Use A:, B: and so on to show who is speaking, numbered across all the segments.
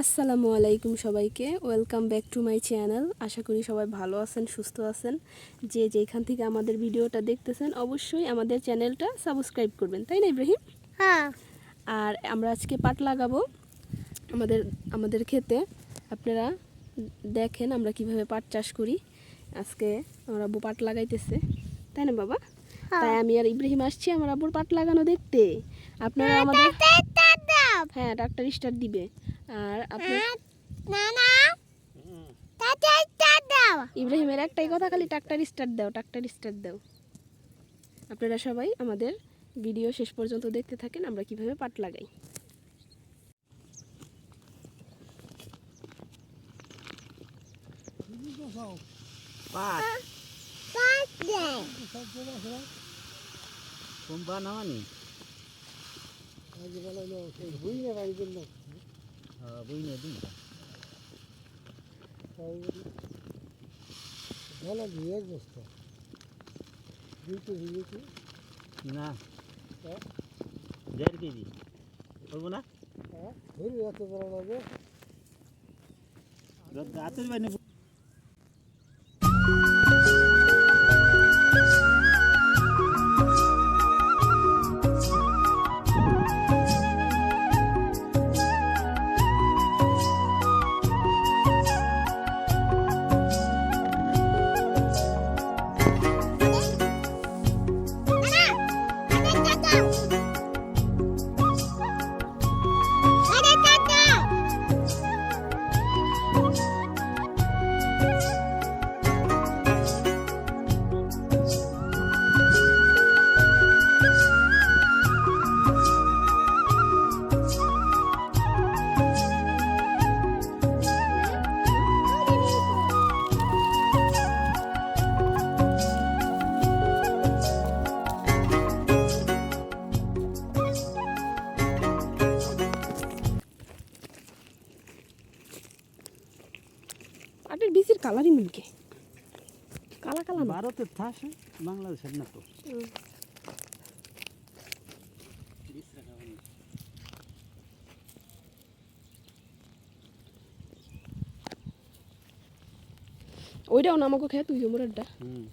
A: আসসালামু আলাইকুম সবাইকে। Welcome back to my channel আশা করি সবাই ভালো আছেন সুস্থ আছেন। যে যেখান থেকে আমাদের ভিডিওটা দেখতেছেন অবশ্যই আমাদের চ্যানেলটা সাবস্ক্রাইব করবেন। তাই না ইব্রাহিম?
B: হ্যাঁ।
A: আর আমরা আজকে পাট লাগাবো আমাদের আমাদের ক্ষেতে। আপনারা দেখেন আমরা কীভাবে পাট চাষ করি। আজকে আমার আব্বু পাট লাগাইতেছে। তাই না বাবা? তাই আমি আর ইব্রাহিম আসছি আমার আব্বুর পাট লাগানো দেখতে। আপনারা আমাদের হ্যাঁ ডাক্তার স্টার্ট দিবে। আর আপনি
B: না না তাতে স্টার্ট দাও।
A: ইব্রাহিমের একটাই কথা খালি ট্রাক্টর স্টার্ট দাও ট্রাক্টর স্টার্ট দাও। আপনারা সবাই আমাদের ভিডিও শেষ পর্যন্ত দেখতে থাকেন আমরা কীভাবে পাট লাগাই।
C: পাট
B: পাঁচ দে
C: কোম্পা নামানি বুঝ নিয়ে দিন না দেড় কেজি করব না রাতের বাইনে
A: বীজের কালারই মুলকে। কালা কালা
C: ভারতের থাসে বাংলাদেশের না তো
A: ওইটাও না আমাকে খেয়ে তুই জমুরারটা
C: হুম।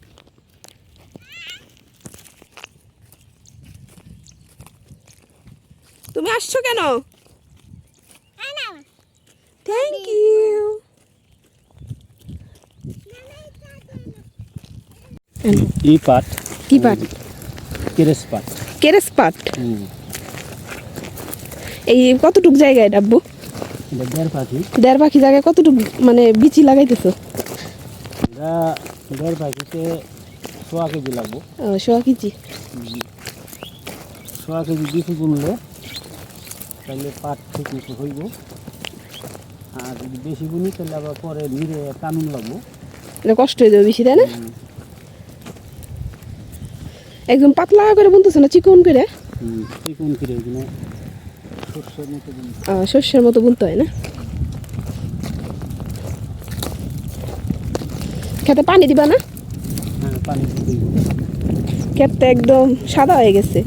A: তুমি আসছো কেন?
C: ই পাট
A: কি পাট।
C: কেরেস পাট
A: কেরেস পাট এই কতটুক জায়গায় ডাব্বু?
C: দেড় পাখি।
A: দেড় পাখি জায়গায় কতটুক মানে বিচি লাগাইতেছো?
C: দেড় পাখিতে সোয়া কেজি লাগবো।
A: সোয়া কেজি?
C: সোয়া কেজি বিচি বুনলে তাহলে পাট ঠিক মতো হইব। আর যদি বেশি বুনি তাহলে আবার পরে নিরে টানুন লাগবো।
A: এটা কষ্ট হয়ে যাবে বেশি তাই না? একদম পাতলা করে বুনতেছে না চিকন করে?
C: হুম এই কোন কিরে এখানে শস্যের মতো বুনতে
A: হয় না? খেতে পানি দিবা না?
C: হ্যাঁ
A: ক্ষেতটা একদম সাদা হয়ে গেছে।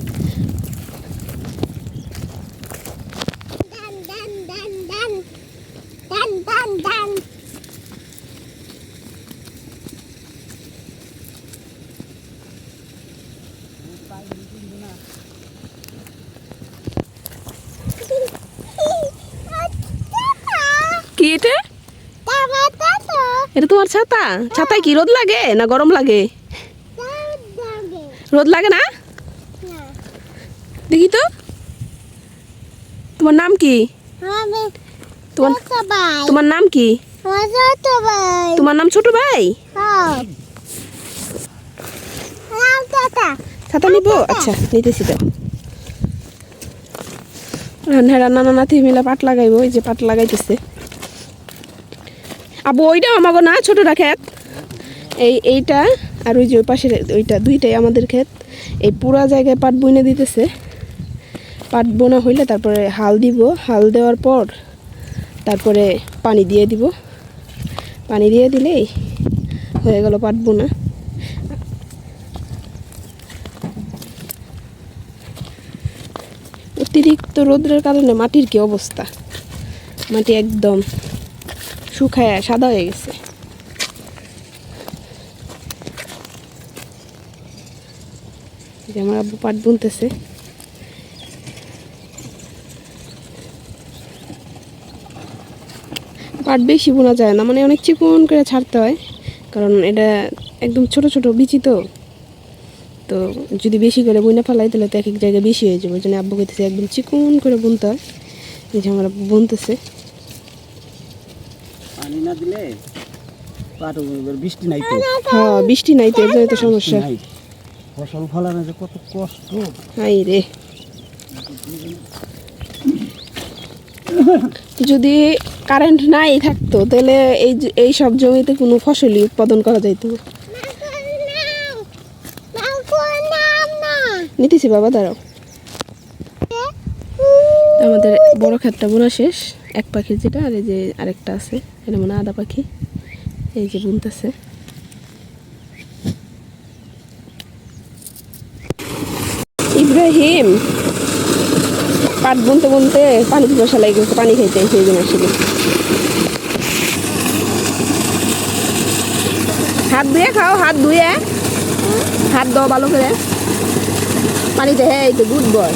A: তোমার ছাতা? ছাতায় কি রোদ লাগে না গরম লাগে? রোদ লাগে না? দেখি তো। তোমার নাম কি? তোমার নাম কি? তোমার নাম ছোট ভাই? ছাতা নিব? আচ্ছা নিতেছি তো। হ্যাঁ রান্না নানাতে মিলা পাট লাগাইবো, ওই যে পাট লাগাইতেছে। আবু ওইটা আমাগো না, ছোটটা ক্ষেত। এই, এইটা আর ওই যে ওই পাশের, ওইটা দুইটাই আমাদের ক্ষেত। এই পুরা জায়গায় পাট বইনে দিতেছে। পাট বোনা হইলে তারপরে হাল দিব। হাল দেওয়ার পর তারপরে পানি দিয়ে দিব। পানি দিয়ে দিলেই হয়ে গেল পাট বোনা। অতিরিক্ত রোদ্রের কারণে মাটির কি অবস্থা? মাটি একদম শুকায় সাদা হয়ে গেছে। আমার আব্বু পাট বুনতেছে। পাট বেশি বোনা যায় না মানে অনেক চিকন করে ছাড়তে হয়, কারণ এটা একদম ছোট ছোট বিচি তো। তো যদি বেশি করে বইনা ফেলাই, তাহলে তো এক এক জায়গায় বেশি হয়ে যাবে। ওই জন্য আব্বু কইতেছে একদম চিকন করে বুনতে হয়। এই যে আমার আব্বু বুনতেছে।
C: না দিলে বৃষ্টি নাই তো।
A: হ্যাঁ বৃষ্টি নাই তো এর তো সমস্যা।
C: নাই। ফসল ফলানো যে কত কষ্ট।
A: হাই রে। যদি কারেন্ট নাই থাকতো তাহলে এই এই সব জমিতে কোনো ফসলই উৎপাদন করা যাইতো। না। নিতেছি বাবা দাঁড়াও। আমাদের বড় ক্ষেতটা বোনা শেষ, এক পাখির যেটা, আর এই যে আরেকটা আছে, এটা মানে আদা পাখি। এই যে বুনতেছে। ইব্রাহিম! পাট বুনতে বুনতে পানি পিপাসা লাগে গেছে পানি খাইতে সেই জন্য আসলে হাত ধুয়ে খাও, হাত ধুয়ে। হাত দাও ভালো করে। পানিতে হ্যাঁ এই তো good boy.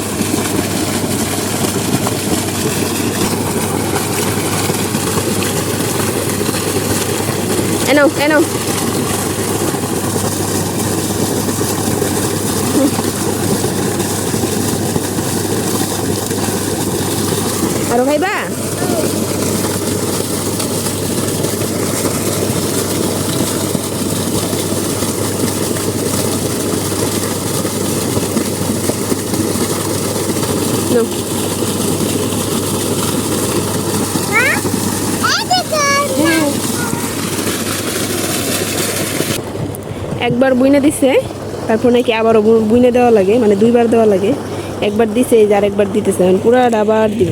A: Ano? Ano? Ano kayo ba? No. একবার বুইনে দিছে, তারপর নাকি আবারও বুইনে দেওয়া লাগে মানে দুইবার দেওয়া লাগে। একবার দিছে এই যে আরেকবার দিতেছে এখন পুরাটা আবার দিব।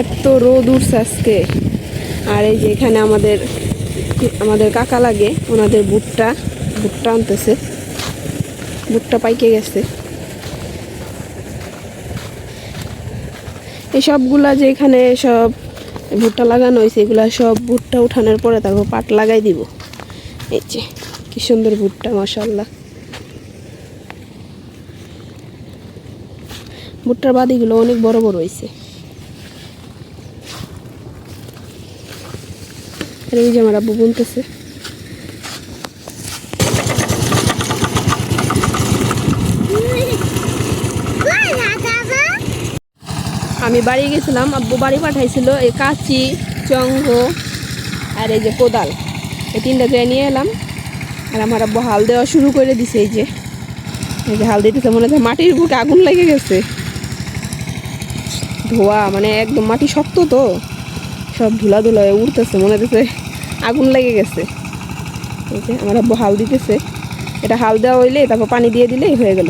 A: এত রোদ উঠছে আজকে। আর এই যে এখানে আমাদের আমাদের কাকা লাগে, ওনাদের বুটটা বুটটা আনতেছে। বুটটা পাইকে গেছে। এই সবগুলা যে এখানে সব ভুট্টা লাগানো হয়েছে, এগুলা সব ভুট্টা উঠানোর পরে তারপর পাট লাগাই দিব। এই যে, কি সুন্দর ভুট্টা মশাল্লা ভুট্টার বাদিগুলো অনেক বড় বড় হয়েছে। আর এই যে আমার আব্বু বুনতেছে। আমি বাড়ি গেছিলাম, আব্বু বাড়ি পাঠাইছিল এই কাঁচি চঙ্গ আর এই যে কোদাল। এই তিনটা জায়গায় নিয়ে এলাম, আর আমার আব্বু হাল দেওয়া শুরু করে দিছে এই যে। এই যে হাল দিতেছে, মনে হচ্ছে মাটির বুকে আগুন লেগে গেছে। ধোয়া মানে একদম মাটি শক্ত তো। সব ধুলা ধুলা উঠতেছে মনে হচ্ছে আগুন লেগে গেছে। এই যে আমার আব্বু হাল দিতেছে। এটা হাল দেওয়া হইলে তারপর পানি দিয়ে দিলেই হয়ে গেল।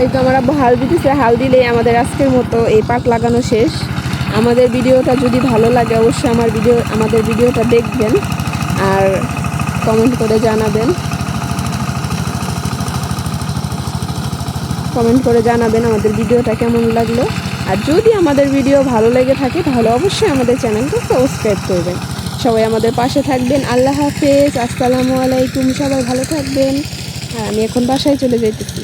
A: এই তো আমার হাল দিতেছে, হাল দিলেই আমাদের আজকের মতো এই পাট লাগানো শেষ। আমাদের ভিডিওটা যদি ভালো লাগে, অবশ্যই আমার ভিডিও, আমাদের ভিডিওটা দেখবেন আর কমেন্ট করে জানাবেন। কমেন্ট করে জানাবেন আমাদের ভিডিওটা কেমন লাগল। আর যদি আমাদের ভিডিও ভালো লেগে থাকে, তাহলে অবশ্যই আমাদের চ্যানেলটা সাবস্ক্রাইব করবেন। সবাই আমাদের পাশে থাকবেন। আল্লাহ হাফেজ। আসসালামু আলাইকুম। সবাই ভালো থাকবেন। আর আমি এখন বাসায় চলে যাইতেছি।